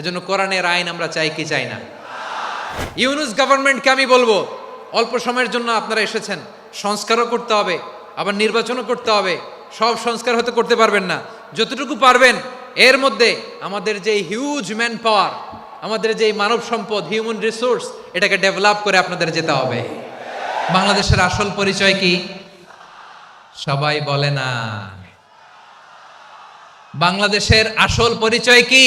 এজন্য কোরআনের আইন আমরা চাই কি চাই না? ইউনুস গভর্নমেন্টকে আমি বলব, অল্প সময়ের জন্য আপনারা এসেছেন, সংস্কারও করতে হবে, আবার নির্বাচনও করতে হবে, সব সংস্কার হয়তো করতে পারবেন না। যতটুকু পারবেন, এর মধ্যে আমাদের যে হিউজ ম্যান পাওয়ার আমাদের যে মানব সম্পদ হিউম্যান রিসোর্স এটাকে ডেভেলপ করে আপনাদের যেতে হবে। বাংলাদেশের আসল পরিচয় কি? সবাই বলে না। বাংলাদেশের আসল পরিচয় কি?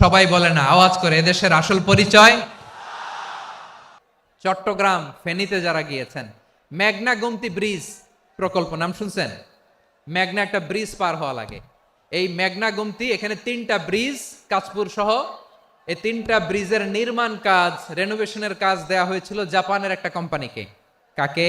সবাই বলে না, আওয়াজ করে, এদেশের আসল পরিচয়? চট্টগ্রাম ফেনীতে যারা গিয়েছেন, মেঘনা গুমতি ব্রিজ প্রকল্প, নাম শুনছেন? মেঘনা একটা ব্রিজ পার হওয়া লাগে। এই মেঘনা গুমতি, এখানে তিনটা ব্রিজ কাজপুর সহ, এই তিনটা ব্রিজের নির্মাণ কাজ রেনোভেশনের কাজ দেয়া হয়েছিল জাপানের একটা কোম্পানিকে কাকে?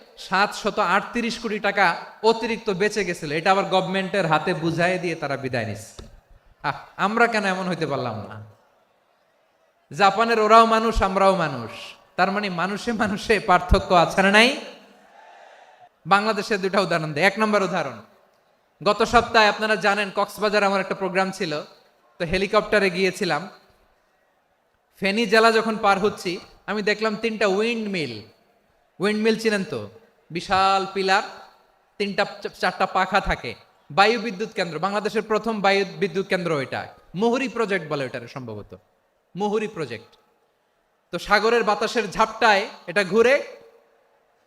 সাত শত আটত্রিশ কোটি টাকা অতিরিক্ত বেঁচে গেছিল। এটা আবার গভর্নমেন্টের হাতে বুঝাই দিয়ে তারা বিদায় নিচ্ছে আমরা কেন এমন হইতে পারলাম না? জাপানের ওরাও মানুষ, আমরাও মানুষ। তার মানে মানুষে মানুষে পার্থক্য আছে না নাই? বাংলাদেশের দুটা উদাহরণ দেয় এক নম্বর উদাহরণ। গত সপ্তাহে আপনারা জানেন কক্সবাজার আমার একটা প্রোগ্রাম ছিল। তো হেলিকপ্টারে গিয়েছিলাম। ফেনী জেলা যখন পার হচ্ছি, আমি দেখলাম তিনটা উইন্ড মিল উইন্ড মিল চিনেন তো? বিশাল পিলার, তিনটা, চারটা পাখা থাকে। বায়ু বিদ্যুৎ কেন্দ্র, বাংলাদেশের প্রথম বায়ু বিদ্যুৎ কেন্দ্র ওইটা মুহুরি প্রজেক্ট বলে এটার সম্ভবত। মুহুরি প্রজেক্ট। তো সাগরের বাতাসের ঝাপটায় এটা ঘুরে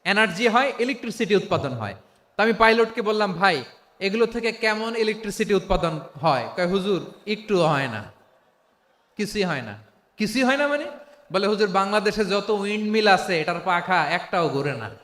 এনার্জি হয়, ইলেকট্রিসিটি উৎপাদন হয়। তো আমি পাইলটকে বললাম, ভাই, এগুলো থেকে কেমন ইলেকট্রিসিটি উৎপাদন হয়? কয়, হুজুর, একটু হয় না। কিছুই হয় না। কিছুই হয় না মানে? বলে, হুজুর, বাংলাদেশে যত উইন্ড মিল আছে, এটার পাখা একটাও ঘুরে না।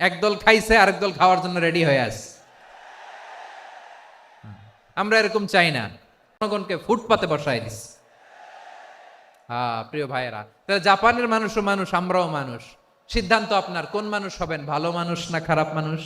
একদল খাইছে, আরেক দল খাওয়ার জন্য রেডি হয়ে আস আমরা এরকম চাই না। জনগণকে ফুটপাতে বসাই দিস। হ্যাঁ প্রিয় ভাইয়েরা, তাহলে জাপানের মানুষও মানুষ, আমরাও মানুষ। সিদ্ধান্ত আপনার, কোন মানুষ হবেন, ভালো মানুষ না খারাপ মানুষ?